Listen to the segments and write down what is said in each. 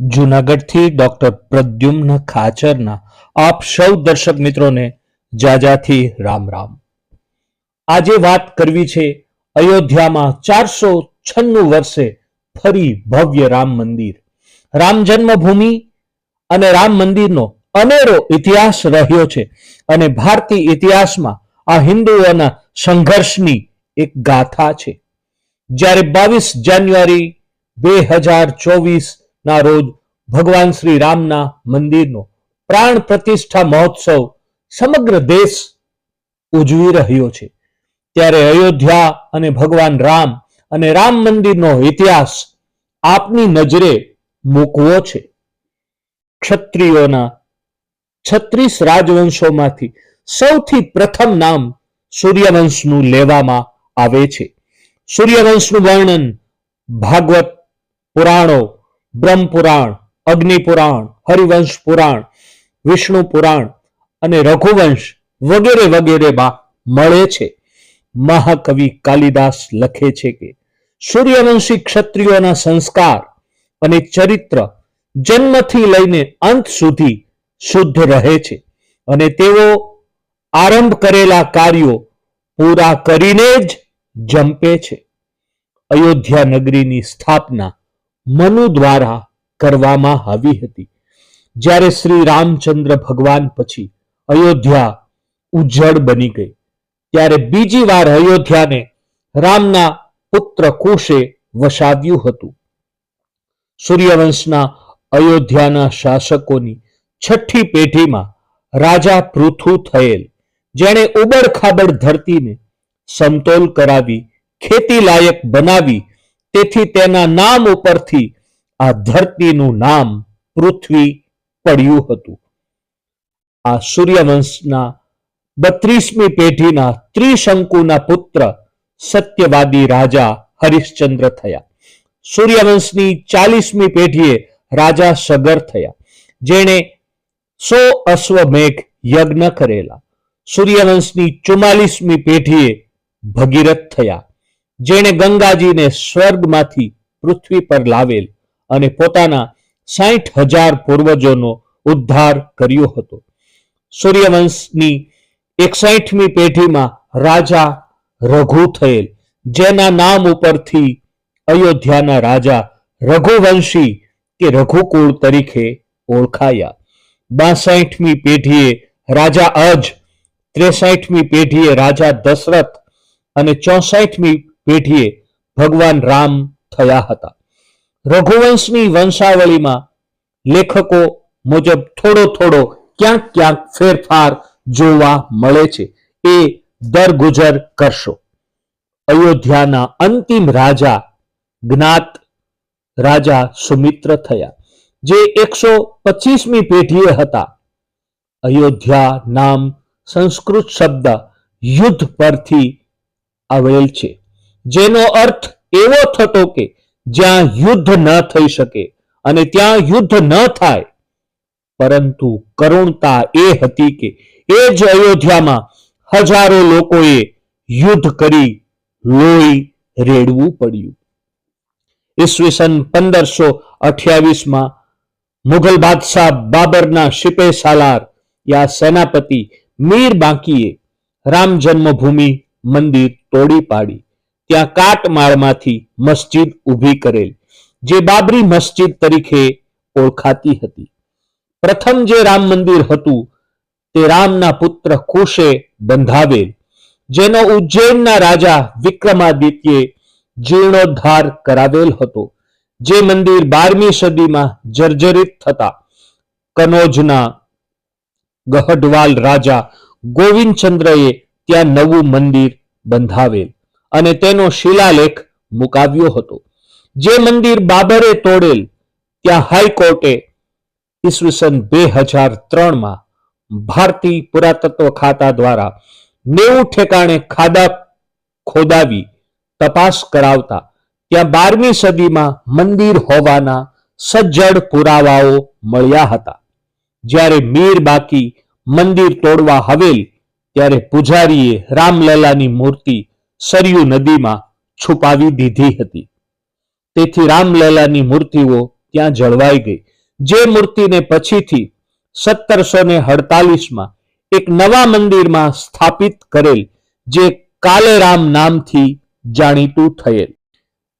જુનાગઢથી doctor Pradyumna ખાચરના. આપ સૌ દર્શક મિત્રોને જાજાથી રામ રામ. આજે વાત કરવી છે અયોધ્યામાં ચારસો છન્નું વર્ષે ફરી ભવ્ય રામ મંદિર. રામ જન્મભૂમિ અને રામ મંદિરનો અનેરો ઇતિહાસ રહ્યો છે અને ભારતીય ઇતિહાસમાં આ હિન્દુઓના સંઘર્ષની એક ગાથા છે. જ્યારે બાવીસ જાન્યુઆરી બે હજાર ચોવીસ ના રોજ ભગવાન શ્રી રામના મંદિરનો પ્રાણ પ્રતિષ્ઠા મહોત્સવ સમગ્ર દેશ ઉજવી રહ્યો છે. ત્યારે અયોધ્યા અને ભગવાન રામ અને રામ મંદિરનો ઇતિહાસ આપની નજરે મૂકવો છે. ક્ષત્રિયોના છત્રીસ રાજવંશોમાંથી સૌથી પ્રથમ નામ સૂર્યવંશનું લેવામાં આવે છે. સૂર્યવંશનું વર્ણન ભાગવત પુરાણો બ્રહ્મ પુરાણ, અગ્નિ પુરાણ, હરિવંશ પુરાણ, વિષ્ણુ પુરાણ અને રઘુવંશ વગેરે વગેરેમાં મળે છે. મહાકવિ કાલિદાસ લખે છે કે, સૂર્યવંશી ક્ષત્રિયોના સંસ્કાર અને ચરિત્ર જન્મથી લઈને અંત સુધી શુદ્ધ રહે છે અને તેઓ આરંભ કરેલા કાર્યો પૂરા કરીને જ જંપે છે. અયોધ્યા નગરીની સ્થાપના મનુ દ્વારા કરવામાં આવી હતી. જ્યારે શ્રી રામચંદ્ર ભગવાન પછી અયોધ્યા ઉજ્જળ બની ગઈ. ત્યારે બીજી વાર અયોધ્યાને રામના પુત્ર કુશે વસાવ્યું હતું. સૂર્યવંશના અયોધ્યાના શાસકોની છઠ્ઠી પેઢીમાં રાજા પૃથુ થયેલ. જેણે ઉબડખાબડ ધરતીને સમતોલ કરાવી ખેતી લાયક બનાવી તેથી તેના નામ ઉપરથી આ ધરતીનું નામ પૃથ્વી પડ્યું હતું. આ સૂર્યવંશના બત્રીસમી પેઢીના ત્રિશંકુના પુત્ર સત્યવાદી રાજા હરિશ્ચંદ્ર થયા. સૂર્યવંશની ચાલીસમી પેઢીએ રાજા સગર થયા, જેણે સો અશ્વમેઘ યજ્ઞ કરેલા. સૂર્યવંશની ચુમ્માલીસમી પેઢીએ ભગીરથ થયા. જેણે ગંગાજીને સ્વર્ગમાંથી પૃથ્વી પર લાવેલ અને પોતાના સાઠ હજાર પૂર્વજોનો ઉદ્ધાર કર્યો હતો. સૂર્યવંશની એકસાઠમી પેઢીમાં રાજા રઘુ થયેલ, જેના નામ ઉપરથી અયોધ્યાના રાજા રઘુવંશી કે રઘુકુળ તરીકે ઓળખાયા. બાસઠમી પેઢીએ રાજા અજ, ત્રેસાઠમી પેઢીએ રાજા દશરથ અને ચોસાઠમી પેઢીએ ભગવાન રામ થયા હતા. રઘુવંશની વંશાવળીમાં લેખકો મુજબ થોડો થોડો ક્યાંક ક્યાંક ફેરફાર જોવા મળે છે. એ દરગુજર કરશો. અયોધ્યાના અંતિમ રાજા, જ્ઞાત રાજા સુમિત્ર થયા, જે એકસો પચીસમી પેઢીએ હતા. અયોધ્યા નામ સંસ્કૃત શબ્દ યુદ્ધ પરથી આવેલ છે. જેનો અર્થ એવો થતો કે જ્યાં યુદ્ધ ન થઈ શકે અને ત્યાં યુદ્ધ ન થાય, પરંતુ કરુણતા એ હતી કે એ જ અયોધ્યામાં હજારો લોકોએ યુદ્ધ કરી લોહી રેડવું પડ્યું. ઈસવીસન પંદરસો અઠ્યાવીસમાં મુઘલ બાદશાહ બાબરના શિપે સાલાર યા સેનાપતિ મીર બાંકીએ રામ જન્મભૂમિ મંદિર તોડી પાડી. ત્યાં કાટમાળમાંથી મસ્જિદ ઊભી કરેલ, જે બાબરી મસ્જિદ તરીકે ઓળખાતી હતી. પ્રથમ જે રામ મંદિર હતું, તે રામના પુત્ર કુશે બંધાવેલ, જેનો ઉજ્જૈનના રાજા વિક્રમાદિત્યે જીર્ણોદ્ધાર કરાવેલ હતો. જે મંદિર બારમી સદીમાં જર્જરિત થતા, કનોજના ગહડવાલ રાજા ગોવિંદચંદ્રએ ત્યાં નવું મંદિર બંધાવેલ. અને તેનો શિલાલેખ મુકાવ્યો હતો. જે મંદિર બાબરે તોડેલ, ત્યાં હાઈકોર્ટે ઈસવીસન બે હજાર ત્રણમાં ભારતીય પુરાતત્વ ખાતા દ્વારા નેવું ઠેકાણે ખાડા ખોદાવી તપાસ કરાવતા, ત્યાં બારમી સદીમાં મંદિર હોવાના સજ્જડ પુરાવાઓ મળ્યા હતા. જ્યારે મીર બાકી મંદિર તોડવા હવેલ, ત્યારે પૂજારીએ રામલલાની મૂર્તિ સરયુ નદીમાં છુપાવી દીધી હતી. તેથી રામલલાની મૂર્તિઓ ત્યાં જળવાઈ ગઈ. જે મૂર્તિને પછીથી સત્તરસો ને અડતાલીસમાં એક નવા મંદિરમાં સ્થાપિત કરેલ, જે કાલેરામ નામથી જાણીતું થયેલ.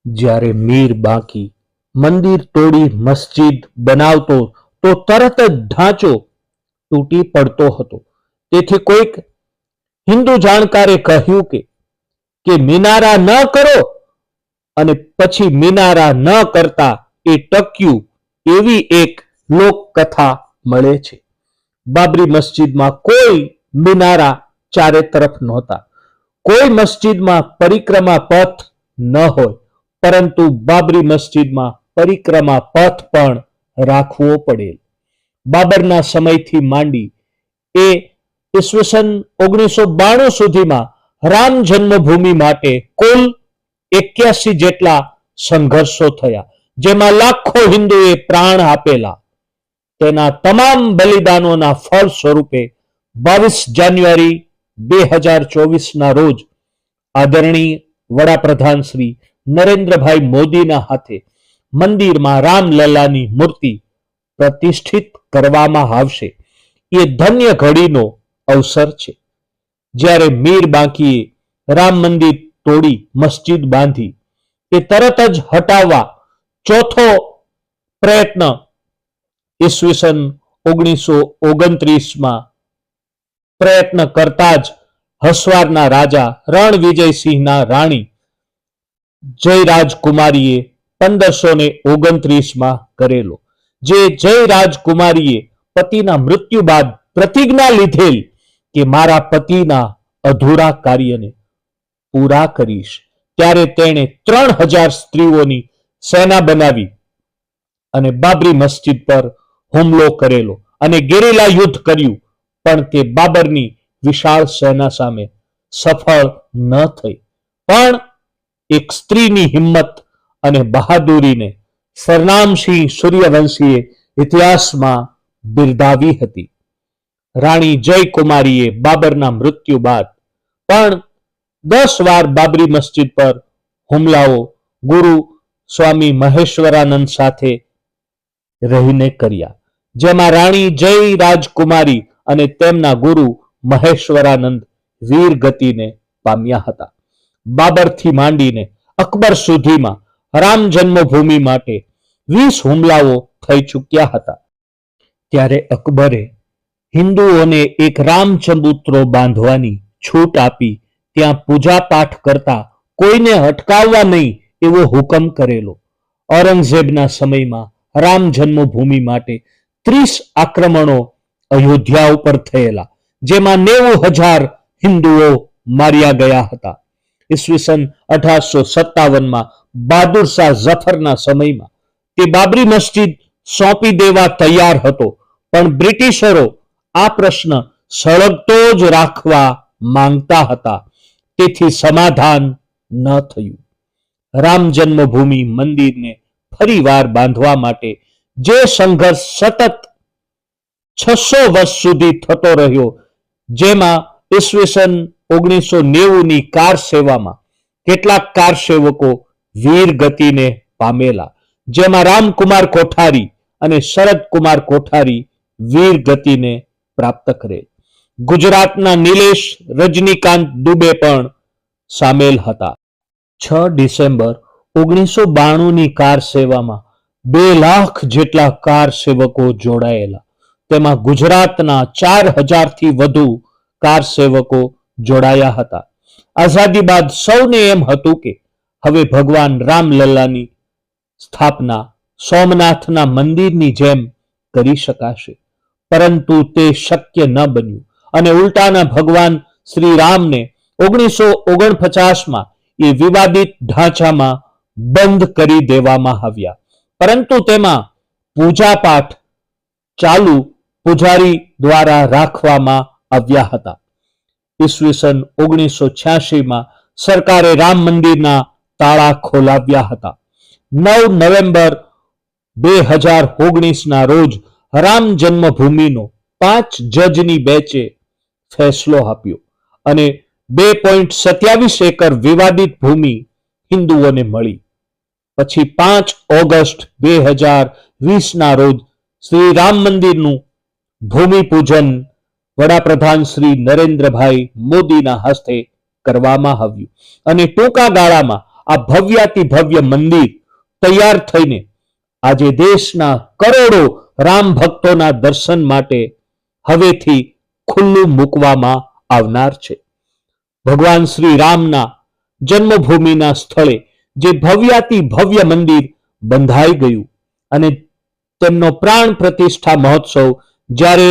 જ્યારે મીર બાકી મંદિર તોડી મસ્જિદ બનાવતો, તો તરત જ ઢાંચો તૂટી પડતો હતો. તેથી કોઈક હિન્દુ જાણકારે કહ્યું કે કે મિનારા ન કરો અને પછી મિનારા ન કરતા એ ટક્યું એવી એક લોકકથા મળે છે. બાબરી મસ્જિદમાં કોઈ મિનારા ચારે તરફ નહોતા. કોઈ મસ્જિદમાં પરિક્રમા પથ ન હોય, પરંતુ બાબરી મસ્જિદમાં પરિક્રમા પથ પણ રાખવો પડેલ. બાબરના સમયથી માંડી એ ઈસવીસન ઓગણીસો બાણું સુધીમાં રામ જન્મભૂમિ માટે કુલ એક્યાસી જેટલા સંઘર્ષો થયા, જેમાં લાખો હિન્દુએ પ્રાણ આપેલા. તેના તમામ બલિદાનોના ફળ સ્વરૂપે બાવીસ જાન્યુઆરી બે હજાર ચોવીસના રોજ આદરણીય વડાપ્રધાન શ્રી નરેન્દ્રભાઈ મોદીના હાથે મંદિરમાં રામલલ્લાની મૂર્તિ પ્રતિષ્ઠિત કરવામાં આવશે. એ ધન્ય ઘડીનો અવસર છે. જ્યારે મીર બાંકીએ રામ મંદિર તોડી મસ્જિદ બાંધી, એ તરત જ હટાવવા ચોથો પ્રયત્ન ઈસવીસન ઓગણીસો ઓગણત્રીસમાં પ્રયત્ન કરતા જ હસવારના રાજા રણ વિજયસિંહના રાણી જયરાજકુમારીએ પંદરસો ને ઓગણત્રીસમાં કરેલો. જે જયરાજકુમારીએ પતિના મૃત્યુ બાદ પ્રતિજ્ઞા લીધેલ કે મારા પતિના અધૂરા કાર્યને પૂરા કરીશ. ત્યારે તેણે ત્રણ હજાર સ્ત્રીઓની સેના બનાવી અને બાબરી મસ્જિદ પર હુમલો કરેલો અને ગેરેલા યુદ્ધ કર્યું. પણ તે બાબરની વિશાળ સેના સામે સફળ ન થઈ. પણ એક સ્ત્રીની હિંમત અને બહાદુરીને સરનામસિંહ સૂર્યવંશીએ ઇતિહાસમાં બિરદાવી હતી. રાણી જયકુમારીએ બાબરના મૃત્યુ બાદ પણ દસ વાર બાબરી મસ્જિદ પર હુમલાઓ ગુરુ સ્વામી મહેશ્વરાનંદ સાથે રહીને કર્યા, જેમાં રાણી જય રાજકુમારી અને તેમના ગુરુ મહેશ્વરાનંદ વીર ગતિને પામ્યા હતા. બાબરથી માંડીને અકબર સુધીમાં રામ જન્મભૂમિ માટે વીસ હુમલાઓ થઈ ચૂક્યા હતા. ત્યારે અકબરે હિન્દુઓને એક રામ બાંધવાની છૂટ આપી ત્યાં પૂજા પાઠ કરતા કોઈને અટકાવવા નહીં એવો હુકમ કરેલો. ઔરંગઝેબના સમયમાં રામ જન્મભૂમિ માટે ત્રીસ આક્રમણો અયોધ્યા ઉપર થયેલા, જેમાં નેવું હજાર હિન્દુઓ માર્યા ગયા હતા. ઈસવીસન અઢારસો સત્તાવનમાં બહાદુર શાહ ઝફરના સમયમાં તે બાબરી મસ્જિદ સોંપી દેવા તૈયાર હતો, પણ બ્રિટિશરો આ પ્રશ્ન સળગતો જ રાખવા માંગતા હતા. તેથી સમાધાન ન થયું. રામ જન્મભૂમિ મંદિરને ફરીવાર બાંધવા માટે જે સંઘર્ષ સતત છસો વર્ષ સુધી થતો રહ્યો, જેમાં ઈસવીસન ઓગણીસો નેવું ની કાર સેવામાં કેટલાક કાર સેવકો વીર ગતિને પામેલા, જેમાં રામકુમાર કોઠારી અને શરદકુમાર કોઠારી વીર ગતિને પ્રાપ્ત કરે. ગુજરાતના નિલેશ રજનીકાંત દુબે પણ સામેલ હતા. છ ડિસેમ્બર ઓગણીસો બાણુંની કાર સેવામાં બે લાખ જેટલા કાર સેવકો જોડાયેલા. તેમાં ગુજરાતના ચાર હજારથી વધુ કાર સેવકો જોડાયા હતા. આઝાદી બાદ સૌને એમ હતું કે હવે ભગવાન રામલલ્લાની સ્થાપના સોમનાથના મંદિરની જેમ કરી શકાશે. પરંતુ તે શક્ય ન બન્યું. અને ઉલટાના ભગવાન શ્રી રામને ઓગણીસો ઓગણપચાસમાં એ વિવાદિત ઢાંચામાં બંધ કરી દેવામાં આવ્યા. પરંતુ તેમાં પૂજા પાઠ ચાલુ પૂજારી દ્વારા રાખવામાં આવ્યા હતા. ઈસવીસન ઓગણીસો છ્યાસીમાં સરકારે રામ મંદિરના તાળા ખોલાવ્યા હતા. નવ નવેમ્બર બે હજાર ઓગણીસના રોજ રામ જન્મભૂમિનો પાંચ જજની બેચે ફેસલો આપ્યો અને બે પોઈન્ટ સત્યાવીસ એકર વિવાદિત ભૂમિ હિન્દુઓને મળી. પછી પાંચ ઓગસ્ટ બે હજાર વીસના રોજ શ્રી રામ મંદિરનું ભૂમિપૂજન વડાપ્રધાન શ્રી નરેન્દ્રભાઈ મોદીના હસ્તે કરવામાં આવ્યું. અને ટૂંકા ગાળામાં આ ભવ્યાતિ ભવ્ય મંદિર તૈયાર થઈને આજે દેશના કરોડો રામ ભક્તોના દર્શન માટે હવેથી ખુલ્લું મૂકવામાં આવનાર છે. ભગવાન શ્રી રામના જન્મભૂમિના સ્થળે જે ભવ્યાતિ ભવ્ય મંદિર બંધાઈ ગયું અને તેમનો પ્રાણ પ્રતિષ્ઠા મહોત્સવ જ્યારે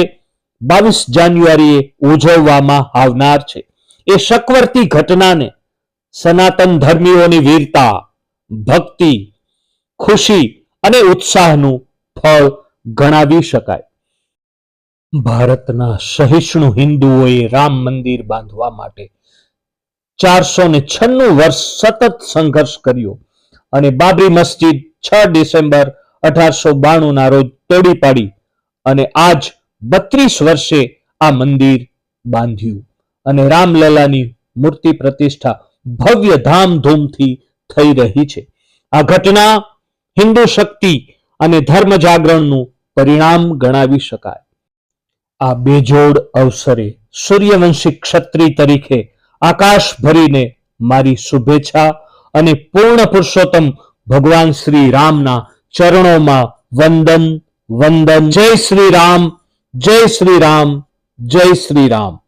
બાવીસ જાન્યુઆરીએ ઉજવવામાં આવનાર છે. એ શકવર્તી ઘટનાને સનાતન ધર્મીઓની વીરતા, ભક્તિ, ખુશી અને ઉત્સાહનું ફળ ગણાવી શકાય. ભારતના સહિષ્ણુ હિન્દુઓએ રામ મંદિર બાંધવા માટે ચારસો ને છન્નું વર્ષ સતત સંઘર્ષ કર્યો અને બાબરી મસ્જિદ છ ડિસેમ્બર અઢારસો બાણું રોજ તોડી પાડી અને આજ બત્રીસ વર્ષે આ મંદિર બાંધ્યું અને રામલલાની મૂર્તિ પ્રતિષ્ઠા ભવ્ય ધામધૂમથી થઈ રહી છે. આ ઘટના હિન્દુ શક્તિ અને ધર્મ જાગરણનું પરિણામ ગણાવી શકાય. આ બેજોડ અવસરે સૂર્યવંશી ક્ષત્રિય તરીકે આકાશ ભરીને મારી શુભેચ્છા અને પૂર્ણ પુરુષોત્તમ ભગવાન શ્રી રામના ચરણોમાં વંદન વંદન. જય શ્રી રામ, જય શ્રી રામ, જય શ્રી રામ.